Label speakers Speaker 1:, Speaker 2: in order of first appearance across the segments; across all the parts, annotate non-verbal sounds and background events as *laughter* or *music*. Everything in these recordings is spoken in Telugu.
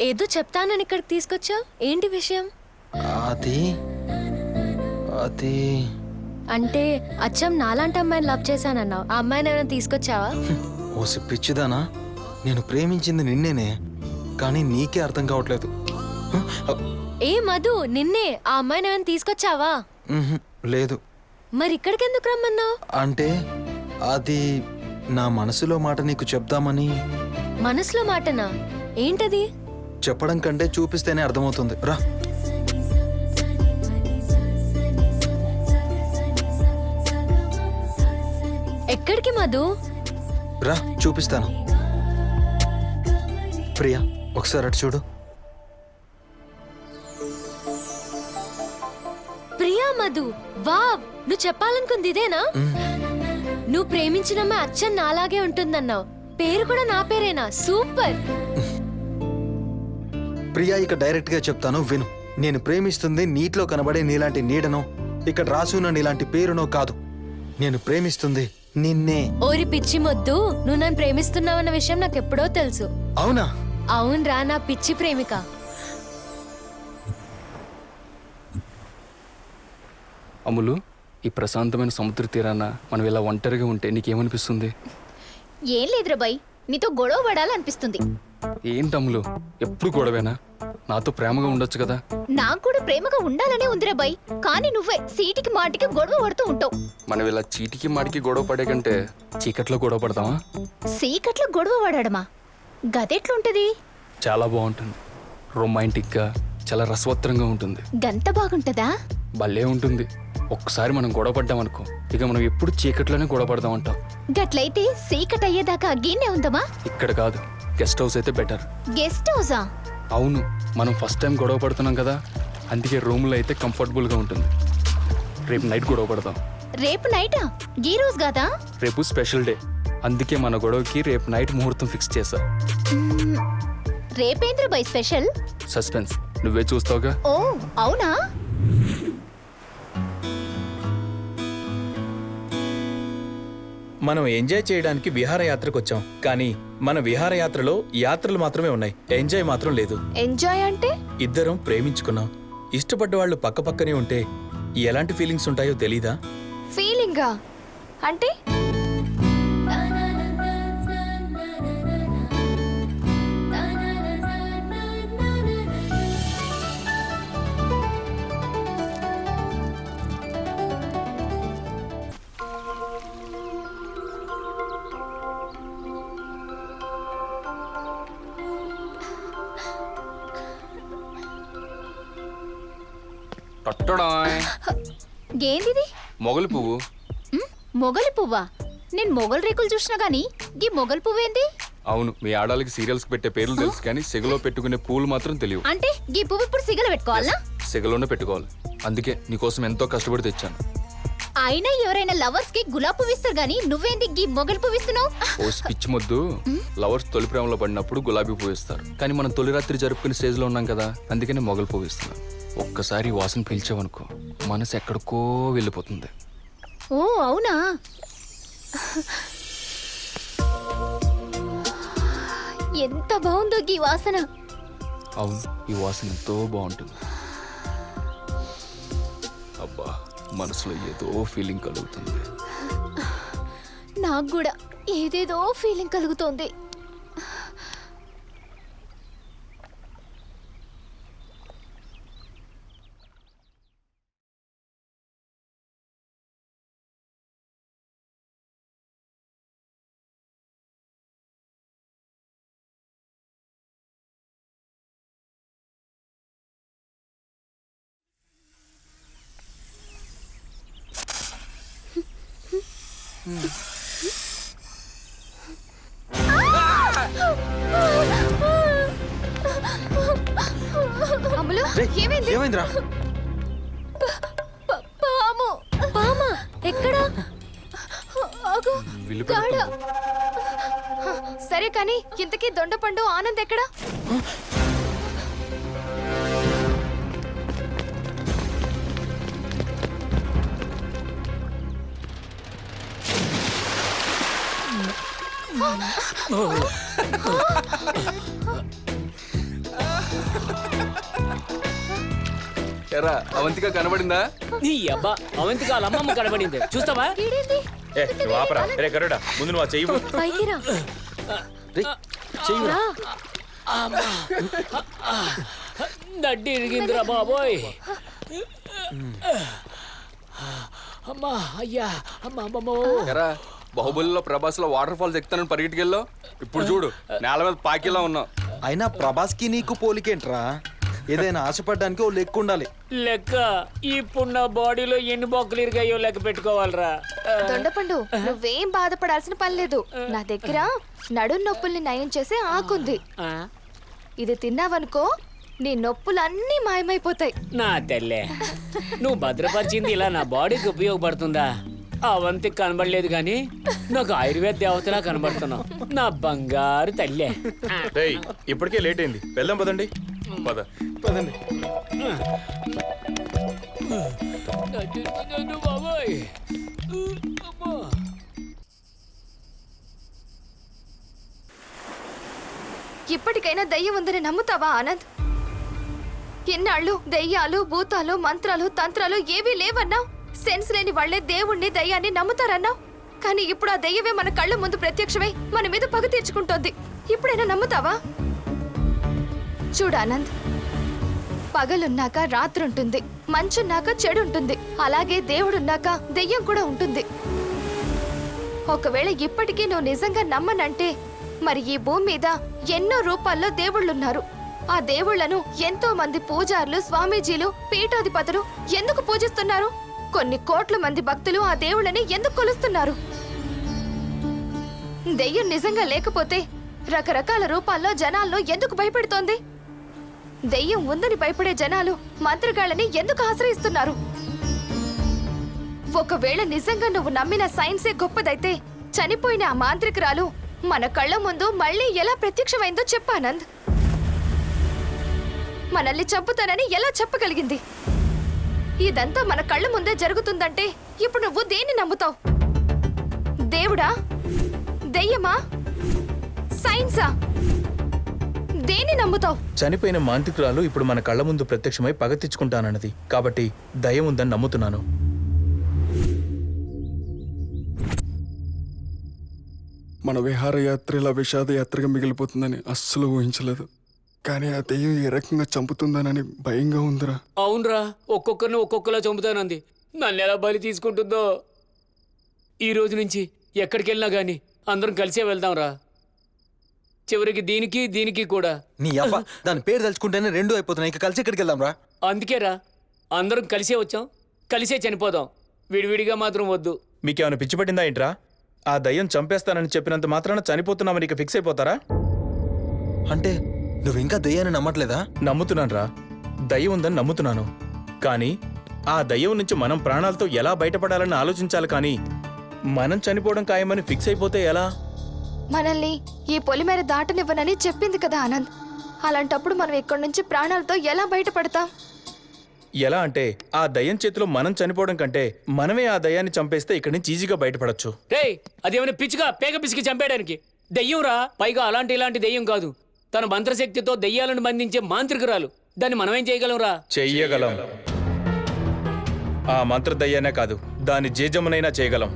Speaker 1: ఏదో చెప్తానని ఇక్కడికి తీసుకొచ్చా ఏంటి విషయం?
Speaker 2: అది అది
Speaker 1: అంటే అచ్చం నాలాంటి అమ్మాయిని లవ్ చేశానన్నావు. ఆ అమ్మాయిని ఏమైనా తీసుకొచ్చావా?
Speaker 2: ఓ పిచ్చిదానా? నేను ప్రేమించింది నిన్నేనే కానీ నీకే అర్థం కావట్లేదు.
Speaker 1: ఏ మధు నిన్నే ఆ అమ్మాయిని ఏమైనా తీసుకొచ్చావా?
Speaker 2: లేదు.
Speaker 1: మరి ఇక్కడికి ఎందుకు రమ్మన్నావు?
Speaker 2: అంటే అది నా మనసులో మాట నీకు చెప్దామని.
Speaker 1: మనసులో మాటనా? ఏంటది?
Speaker 2: చెప్పడం కంటే చూపిస్తేనే అర్థమవుతుంది. రా.
Speaker 1: ఎక్కడికి మధు?
Speaker 2: రా చూపిస్తాను. ప్రియా ఒకసారి అటు చూడు.
Speaker 1: ప్రియా మధు వావ్ నువ్వు చెప్పాలనుకుంది ఇదేనా? నువ్వు ప్రేమించిన అమ్మాయి అచ్చం నాలాగే ఉంటుందన్నావు. పేరు కూడా నా పేరేనా? సూపర్.
Speaker 2: ప్రియా ఇక డైరెక్ట్గా చెప్తాను విను. నేను ప్రేమిస్తుంది నీటిలో కనబడే నీలాంటి నీడనో ఇక్కడ రాసున్న నీలాంటి పేరునో కాదు. నేను ప్రేమిస్తుంది నిన్నే.
Speaker 1: ఓరి పిచ్చి మొద్దు నువ్వు నన్ను ప్రేమిస్తున్నావన్న విషయం నాకు ఎప్పుడో తెలుసు.
Speaker 2: అవునా?
Speaker 1: అవునరా నా పిచ్చి ప్రేమిక.
Speaker 3: అమ్ములు ఈ ప్రశాంతమైన సముద్ర తీరాన మనం ఇలా ఒంటరిగా ఉంటే నీకేమనిపిస్తుంది?
Speaker 4: ఏం లేదురా బాయ్. నీతో గొడవ పడాలనిపిస్తుంది.
Speaker 3: ఏంటి అమ్ములు ఎప్పుడు గొడవేనా? నాతో ప్రేమగా ఉండొచ్చు కదా.
Speaker 4: నాకు కూడా ప్రేమగా ఉండాలనే ఉందిరా బాయ్. కానీ నువ్వే సీటికి మాటికి గొడవ పడుతూ ఉంటావు.
Speaker 3: మనం ఇలా చీటికి మాటికి గొడవ పడే కంటే చీకట్లో గొడవ పడతామా?
Speaker 4: సీకట్లో గొడవ పడడమా? గదెట్లుంటది?
Speaker 3: చాలా బాగుంటుంది. రొమాంటిక్గా చాలా రసవత్తరంగా ఉంటుంది.
Speaker 4: గంత బాగుంటదా?
Speaker 3: భలే ఉంటుంది. ఒక్కసారి మనం గొడవ పడ్డామనుకో ఇక మనం ఎప్పుడు చీకట్లోనే గొడవ పడదాం అంటాం.
Speaker 4: గట్లయితే సీకట్ అయ్యేదాకా అగ్గీనే ఉందమా
Speaker 3: ఇక్కడ కాదు గెస్ట్ హౌస్ అయితే బెటర్.
Speaker 4: గెస్ట్ హౌసా?
Speaker 3: అవును మనం ఫస్ట్ టైం గొడవ పడుతున్నాం కదా అందుకే రూమ్లో అయితే కంఫర్టబుల్గా ఉంటుంది. రేపు నైట్ గొడవ పడదాం.
Speaker 4: రేపు నైటా? గీ రోజు కాదా?
Speaker 3: రేపు స్పెషల్ డే. అందుకే మన గొడవకి రేపు నైట్ ముహూర్తం ఫిక్స్ చేశా.
Speaker 4: మ్మ్. రేపేంద్ర బాయ్ స్పెషల్?
Speaker 3: సస్పెన్స్ నువ్వే చూస్తావుగా.
Speaker 4: ఓ అవునా?
Speaker 5: మనం ఎంజాయ్ చేయడానికి విహారయాత్రకు వచ్చాం. కానీ మన విహారయాత్రలో యాత్రలు మాత్రమే ఉన్నాయి. ఎంజాయ్ మాత్రం లేదు.
Speaker 1: ఎంజాయ్ అంటే?
Speaker 5: ఇద్దరం ప్రేమించుకున్నాం. ఇష్టపడ్డ వాళ్ళు పక్కపక్కనే ఉంటే ఎలాంటి ఫీలింగ్స్ ఉంటాయో తెలీదా?
Speaker 1: ఫీలింగా? అంటే?
Speaker 4: గేందిది
Speaker 3: మొగలి పువ్వు.
Speaker 4: మొగలి పువ్వా? నేను మొగల్ రేకులు చూసినా గానీ గీ మొగల్ పువ్వేంది
Speaker 3: అవును మీ ఆడాలకి సీరియల్స్ పెట్టే పేర్లు తెలుసు కానీ సెగలో పెట్టుకునే పూలు మాత్రం తెలియవు.
Speaker 4: అంటే గీ పువ్వు ఇప్పుడు సిగల పెట్టుకోవాలా?
Speaker 3: సెగలోనే పెట్టుకోవాలి. అందుకే నీకోసం ఎంతో కష్టపడి తెచ్చాను.
Speaker 4: అయినా ఎవరైనా లవర్స్కి గులాబ్ పువ్వు ఇస్తారు గానీ నువ్వేంది గీ మొగల్ పువ్వు ఇస్తున్నావు?
Speaker 3: ఓ పిచ్చి మొద్దు. లవర్స్ తొలి ప్రేమలో పడినప్పుడు గులాబీ పువ్వు ఇస్తారు. కానీ మనం తొలి రాత్రి జరుపుకునే స్టేజ్లో ఉన్నాం కదా అందుకనే మొగలు పువ్వు ఇస్తున్నాం. ఒక్కసారి ఈ వాసన పీల్చావనుకో మనసు ఎక్కడికో వెళ్ళిపోతుంది.
Speaker 4: ఓ అవునా? ఎంత బాగుందో గీ వాసన.
Speaker 3: అవును ఈ వాసన ఎంతో బాగుంటుంది. అబ్బా మనసులో ఏదో ఫీలింగ్ కలుగుతుంది.
Speaker 4: నాకు కూడా ఏదేదో ఫీలింగ్ కలుగుతోంది. అమ్ములు ఏమైంది?
Speaker 2: ఏమైందిరా?
Speaker 4: పాము.
Speaker 1: పామా? ఎక్కడా.
Speaker 4: సరే కానీ ఇంతకీ దొండపండు ఆనంద్ ఎక్కడా?
Speaker 3: ఎరా అవంతిక కనబడిందా?
Speaker 6: నీ అబ్బా అవంతిక వాళ్ళ అమ్మమ్మ కనబడింది. చూస్తావా?
Speaker 5: ఏ నువ్వు రే గరుడా ముందు నువ్వు చెయ్యి
Speaker 6: దడ్డి ఇరిగిందిరా బాబోయ్. అమ్మా అయ్యా అమ్మా అమ్మమ్మో.
Speaker 3: ఎరా బాహుబలిలో ప్రభాస్లో వాటర్ ఫాల్స్ ఎక్కుతానని పరిగెట్టుకెళ్ళావు? ఇప్పుడు చూడు నేల మీద పాకిలా ఉన్నావు.
Speaker 2: అయినా ప్రభాస్కి నీకు పోలికేంట్రా? ఏదైనా ఆశపడడానికి ఓ లెక్క ఉండాలి.
Speaker 6: లెక్క? ఇప్పుడు నా బాడీలో ఎన్ని బొక్కలు ఇరిగాయో లెక్క పెట్టుకోవాలరా.
Speaker 7: దొండపండు నువ్వేం బాధపడాల్సిన పని లేదు. నా దగ్గర నడుం నొప్పుల్ని నయం చేసే ఆకుంది
Speaker 6: ఆ,
Speaker 7: ఇది తిన్నావనుకో నీ నొప్పులన్నీ మాయమైపోతాయి.
Speaker 6: నా తెల్లే. నువ్వు భద్రపరిచింది ఇలా నా బాడీకి ఉపయోగపడుతుందా? అవంతి కనబడలేదు కానీ నాకు ఆయుర్వేద దేవతలా కనబడుతున్నావు. నా బంగారు తల్లే.
Speaker 5: ఇప్పటికే లేట్ అయింది. వెళ్దాం పదండి.
Speaker 3: పద.
Speaker 2: పదండి.
Speaker 6: బాబోయ్. అమ్మా.
Speaker 7: ఇప్పటికైనా దయ్యం ఉందని నమ్ముతావా ఆనంద్? ఎన్నాళ్ళు దయ్యాలు భూతాలు మంత్రాలు తంత్రాలు ఏవీ లేవన్నావు సెన్స్ లేని వాళ్ళే దేవుణ్ణి దయ్యాన్ని నమ్ముతారన్నావు? కానీ ఇప్పుడు ఆ దయ్యమే మన కళ్ళ ముందు ప్రత్యక్షమై మన మీద పగ తీర్చుకుంటోంది. ఇప్పుడైనా నమ్ముతావా? చూడు ఆనంద్ పగలున్నాక రాత్రుంటుంది మంచున్నాక చెడు ఉంటుంది అలాగే దేవుడున్నాక దెయ్యం కూడా ఉంటుంది. ఒకవేళ ఇప్పటికీ నువ్వు నిజంగా నమ్మనంటే మరి ఈ భూమి మీద ఎన్నో రూపాల్లో దేవుళ్ళున్నారు. ఆ దేవుళ్ళను ఎంతో మంది పూజారులు స్వామీజీలు పీఠాధిపతులు ఎందుకు పూజిస్తున్నారు? కొన్ని కోట్ల మంది భక్తులు ఆ దేవుళ్ళని ఎందుకు కొలుస్తున్నారు? దెయ్యం నిజంగా లేకపోతే రకరకాల రూపాల్లో జనాల్లో ఎందుకు భయపెడుతోంది? దెయ్యం ఉందని భయపడే జనాలు మంత్రగాళ్ళని ఎందుకు ఆశ్రయిస్తున్నారు? ఒకవేళ నిజంగా నువ్వు నమ్మిన సైన్సే గొప్పదైతే చనిపోయిన ఆ మాంత్రికురాలు మన కళ్ళ ముందు మళ్ళీ ఎలా ప్రత్యక్షమైందో చెప్పానంద్ మనల్ని చంపుతానని ఎలా చెప్పగలిగింది? ఇదంతా మన కళ్ళ ముందే జరుగుతుందంటే ఇప్పుడు నువ్వు దేన్ని నమ్ముతావు? దేవుడా? దెయ్యమా? సైన్సా? దేన్ని నమ్ముతావు?
Speaker 5: చనిపోయిన మాంత్రికురాలు ఇప్పుడు మన కళ్ళ ముందు ప్రత్యక్షమై పగ తెచ్చుకుంటానన్నది. కాబట్టి దయ ఉందని నమ్ముతున్నాను.
Speaker 8: మన విహారయాత్ర ఇలా విషాదయాత్రగా మిగిలిపోతుందని అస్సలు ఊహించలేదు. కానీ ఆ దెయ్యం ఏ రకంగా చంపుతుందనని భయంగా ఉందిరా.
Speaker 6: అవునరా ఒక్కొక్కరిని ఒక్కొక్కలా చంపుతానంది. నన్ను ఎలా బలి తీసుకుంటుందో? ఈ రోజు నుంచి ఎక్కడికి వెళ్ళినా గాని అందరం కలిసే వెళ్దాంరా. చివరికి దీనికి దీనికి కూడా.
Speaker 2: నీ అబ్బ దాని పేరు తలుచుకుంటేనే రెండు అయిపోతున్నాయి. ఇక కలిసి ఎక్కడికి వెళ్దాం రా
Speaker 6: అందుకేరా అందరం కలిసే వచ్చాం. కలిసే చనిపోదాం. విడివిడిగా మాత్రం వద్దు.
Speaker 5: మీకేమైనా పిచ్చి పట్టిందా ఏంట్రా? ఆ దయ్యం చంపేస్తానని చెప్పినంత మాత్రాన చనిపోతున్నామని ఇక ఫిక్స్ అయిపోతారా?
Speaker 2: అంటే నువ్వు ఇంకా దెయ్యాన్ని నమ్మట్లేదా?
Speaker 5: నమ్ముతున్నానురా. దయ్యం ఉందని నమ్ముతున్నాను. కానీ ఆ దయ్యం నుంచి మనం ప్రాణాలతో ఎలా బయటపడాలని ఆలోచించాలి కానీ మనం చనిపోవడం ఖాయమని ఫిక్స్ అయిపోతే ఎలా?
Speaker 7: మనల్ని ఈ పొలిమేర దాటనివ్వనని చెప్పింది కదా ఆనంద్ అలాంటప్పుడు మనం ఇక్కడి నుంచి ప్రాణాలతో ఎలా బయటపడతాం?
Speaker 5: ఎలా అంటే ఆ దయ్యం చేతిలో మనం చనిపోవడం కంటే మనమే ఆ దయ్యాన్ని చంపేస్తే ఇక్కడి నుంచి ఈజీగా బయటపడచ్చు.
Speaker 6: రేయ్ అదేమైనా పిచ్చిగా పేగ పిసికి చంపేయడానికి? దెయ్యం రా పైగా అలాంటి ఇలాంటి దెయ్యం కాదు. తన మంత్రశక్తితో దెయ్యాలను బంధించే మాంత్రికురాలు. దాన్ని మనమేం చేయగలం రా
Speaker 5: చెయ్యగలం. ఆ మంత్ర దయ్యానే కాదు దాని జేజమునైనా చేయగలం.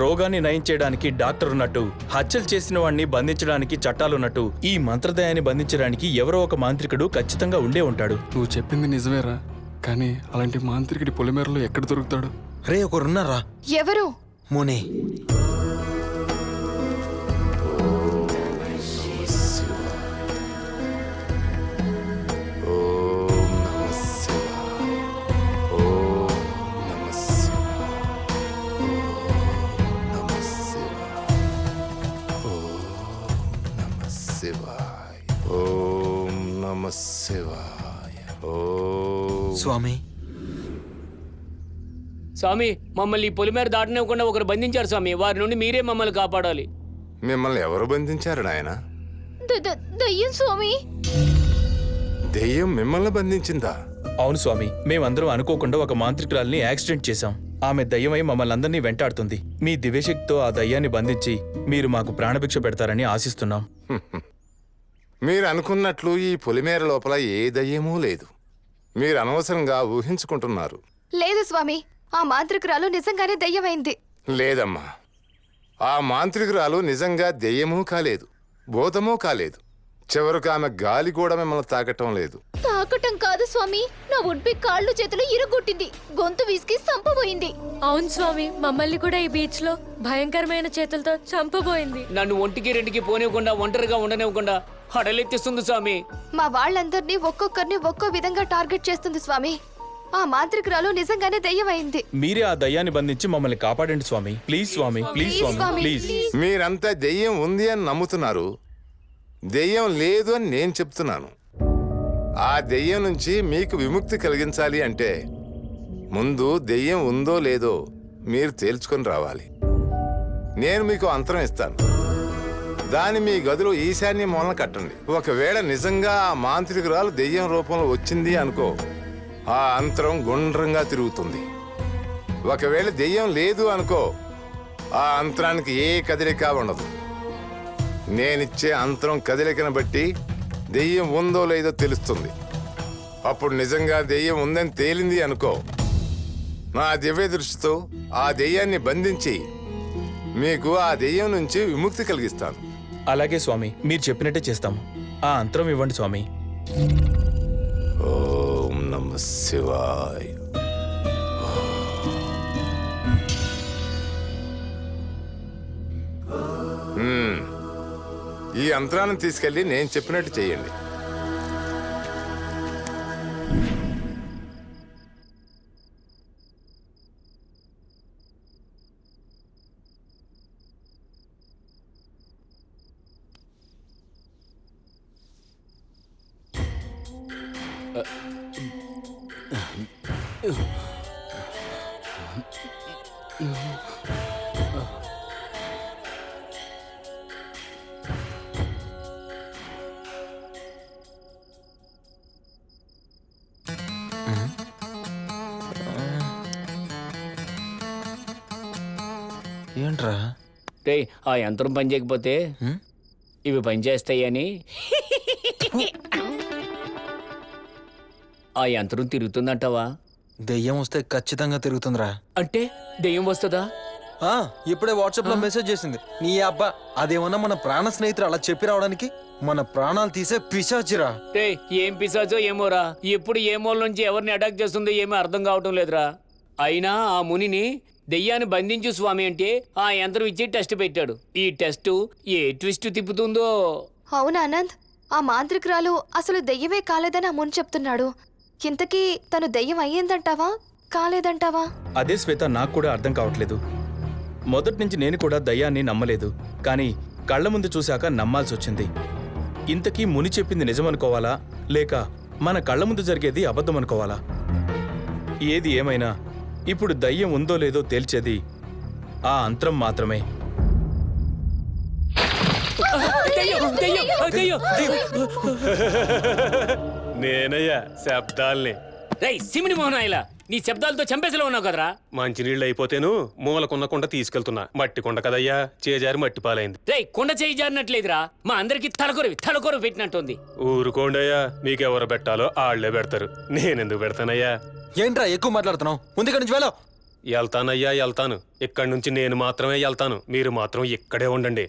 Speaker 5: రోగాన్ని నయం చేయడానికి డాక్టర్ ఉన్నట్టు హత్యలు చేసిన వాడిని బంధించడానికి చట్టాలున్నట్టు ఈ మంత్రదయాన్ని బంధించడానికి ఎవరో ఒక మాంత్రికుడు ఖచ్చితంగా ఉండే ఉంటాడు.
Speaker 8: నువ్వు చెప్పింది నిజమేరా కానీ అలాంటి మాంత్రికుడి పొలిమేరలో ఎక్కడ దొరుకుతాడు?
Speaker 2: రే ఒకరున్నారా?
Speaker 7: ఎవరు?
Speaker 2: ముని.
Speaker 9: శివాయ. ఓం.
Speaker 2: స్వామి.
Speaker 6: స్వామి మమ్మల్ని ఈ పొలిమేర దాటనివ్వకుండా ఒకరు బంధించారు స్వామి. వారి నుండి మీరే మమ్మల్ని కాపాడాలి.
Speaker 9: మిమ్మల్ని ఎవరు బంధించారు నాయన?
Speaker 7: ద- ద- దయ్యం స్వామి.
Speaker 9: దెయ్యం మిమ్మల్ని బంధించిందా?
Speaker 5: అవును స్వామి మేమందరం అనుకోకుండా ఒక మాంత్రికురాల్ని యాక్సిడెంట్ చేశాం. ఆమె దయ్యమై మమ్మల్ని అందరినీ వెంటాడుతుంది. మీ దివ్యశక్తితో ఆ దయ్యాన్ని బంధించి మీరు మాకు ప్రాణభిక్ష పెడతారని ఆశిస్తున్నాం.
Speaker 9: మీరు అనుకున్నట్లు ఈ పొలిమేర లోపల ఏ దయ్యమూ లేదు. మీరు అనవసరంగా ఊహించుకుంటున్నారు.
Speaker 7: లేదు స్వామి ఆ మాంత్రికురాలు నిజంగానే దయ్యమైంది.
Speaker 9: లేదమ్మా. ఆ మాంత్రికురాలు నిజంగా దెయ్యమూ కాలేదు భూతమూ కాలేదు. చివరికి ఆమె గాలి కూడా మిమ్మల్ని తాకటం లేదు.
Speaker 4: తాకటం కాదు స్వామి నా ఉడ్పి కాళ్ళు చేతులు ఇరుగొట్టింది గొంతు విసికి సంపబోయింది
Speaker 1: అవును స్వామి మమ్మల్ని కూడా ఈ బీచ్లో భయంకరమైన చేతులతో చంపబోయింది.
Speaker 6: నన్ను ఒంటికి రెండుకి పోనివ్వకుండా ఒంటరిగా ఉండనివ్వకుండా హడలెత్తిస్తుంది స్వామి.
Speaker 7: మా వాళ్ళందరినీ ఒక్కొక్కరిని ఒక్కో విధంగా టార్గెట్ చేస్తుంది స్వామి. ఆ మాంత్రికురాలు నిజంగానే దయ్యమైంది.
Speaker 5: మీరే ఆ దయ్యాన్ని బంధించి మమ్మల్ని కాపాడండి స్వామి. ప్లీజ్ స్వామి ప్లీజ్ స్వామి, ప్లీజ్.
Speaker 9: మీరంతా దెయ్యం ఉంది అని నమ్ముతున్నారు. దెయ్యం లేదు అని నేను చెప్తున్నాను. ఆ దెయ్యం నుంచి మీకు విముక్తి కలిగించాలి అంటే ముందు దెయ్యం ఉందో లేదో మీరు తేల్చుకొని రావాలి. నేను మీకు అంతరం ఇస్తాను. దాన్ని మీ గదిలో ఈశాన్య మూలన కట్టండి. ఒకవేళ నిజంగా ఆ మాంత్రికురాలు దెయ్యం రూపంలో వచ్చింది అనుకో ఆ అంతరం గుండ్రంగా తిరుగుతుంది. ఒకవేళ దెయ్యం లేదు అనుకో ఆ అంతరానికి ఏ కదలిక ఉండదు. నేనిచ్చే అంతరం కదలికను బట్టి దెయ్యం ఉందో లేదో తెలుస్తుంది. అప్పుడు నిజంగా దెయ్యం ఉందని తేలింది అనుకో నా దివ్య దృష్టితో ఆ దెయ్యాన్ని బంధించి మీకు ఆ దెయ్యం నుంచి విముక్తి కలిగిస్తాను.
Speaker 5: అలాగే స్వామి మీరు చెప్పినట్టే చేస్తాము. ఆ అంతరం ఇవ్వండి స్వామి.
Speaker 9: ఓం నమ శివాయ. ఈ యంత్రాన్ని తీసుకెళ్ళి నేను చెప్పినట్టు చేయండి.
Speaker 2: ఏంట్రా?
Speaker 6: రే ఆ యంత్రం పని చేయకపోతే ఇవి పనిచేస్తాయని ఆ యంత్రం తిరుగుతుందంటావా?
Speaker 2: దెయ్యం వస్తే ఖచ్చితంగా తిరుగుతుందిరా.
Speaker 6: అంటే దెయ్యం వస్తుందా?
Speaker 2: ఆ, ఇప్పుడే వాట్సాప్లో మెసేజ్ చేసింది. నీ అబ్బా అదేమన్నా మన ప్రాణ స్నేహితులు అలా చెప్పి రావడానికి? మన ప్రాణాలు తీసే పిశాచిరా.
Speaker 6: రే ఏం పిసాచో ఏమోరా. ఎప్పుడు ఏ మూల నుంచి ఎవరిని అటాక్ చేస్తుందో ఏమీ అర్థం కావటం లేదురా. అయినా ఆ మునిని దెయ్యాన్ని బంధించు స్వామి అంటే ఆ యంత్రం ఇచ్చి టెస్ట్ పెట్టాడు. ఈ టెస్ట్ ఏ ట్విస్ట్ తిప్పుతుందో?
Speaker 7: అవునా ఆనంద్ ఆ మాంత్రికురాలు అసలు దెయ్యమే కాలేదని ఆ ముని చెప్తున్నాడు. ఇంతకీ తను దెయ్యం అయ్యిందంటావా? కాలేదంటావా?
Speaker 5: అదే శ్వేత నాకు కూడా అర్థం కావట్లేదు. మొదటి నుంచి నేను కూడా దయ్యాన్ని నమ్మలేదు. కానీ కళ్ళ ముందు చూశాక నమ్మాల్సి వచ్చింది ఇంతకీ ముని చెప్పింది నిజమనుకోవాలా? లేక మన కళ్ళ ముందు జరిగేది అబద్ధం అనుకోవాలా ఏది ఏమైనా ఇప్పుడు దయ్యం ఉందో లేదో తేల్చేది ఆ అంతరం మాత్రమే.
Speaker 6: దెయ్యం, దెయ్యం, దెయ్యం. *laughs*
Speaker 10: నేనయ్యా శబ్దాల్ని.
Speaker 6: రేయ్ సిమిని మోహనాయిలా నీ శబ్దాలతో చంపేసలో ఉన్నావు కదరా.
Speaker 10: మంచినీళ్ళు అయిపోతేను మూలకున్న కుండ తీసుకెళ్తున్నా. మట్టి కుండ కదయ్యా చేజారి మట్టి పాలైంది.
Speaker 6: రేయ్ కొండ చేయి జారినట్లేదురా. మా అందరికి తలకొరవి తలకొరవి పెట్టినట్టుంది.
Speaker 10: ఊరుకోండయ్యా మీకెవరు పెట్టాలో ఆళ్ళే పెడతారు. నేనెందుకు పెడతానయ్యా?
Speaker 2: ఏంట్రా ఎక్కువ మాట్లాడుతున్నావు? ముందు ఇక్కడి నుంచి వెళ్ళావు
Speaker 10: వెళ్తానయ్యా వెళ్తాను ఇక్కడి నుంచి నేను మాత్రమే వెళ్తాను మీరు మాత్రం ఇక్కడే ఉండండి.